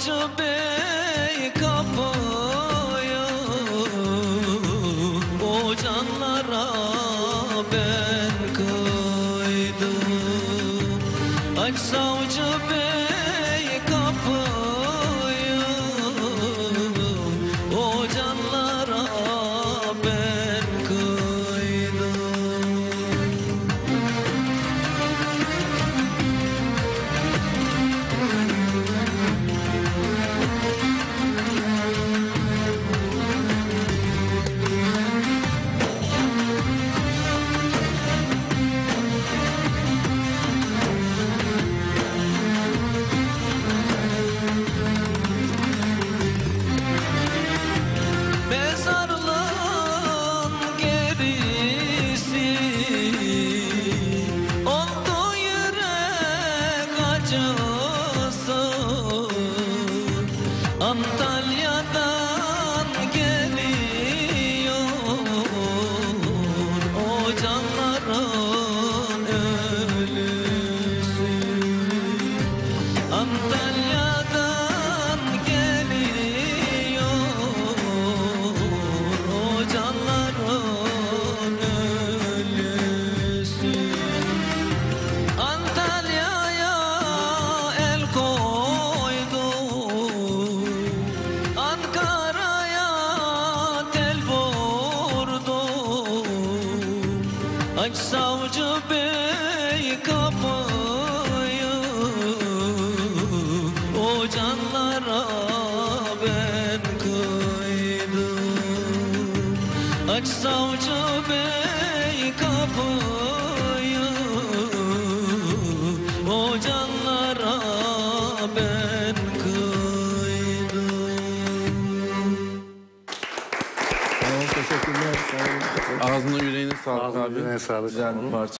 Hacı Bey kapıya O canlara ben Aç savcı bey kapıyı O canlara ben kıydım Aç savcı bey kapıyı O canlara ben kıydım teşekkürler. Ağzına yüreğine sağlık Ağzına abi. yüreğine sağlık. Güzel bir parça.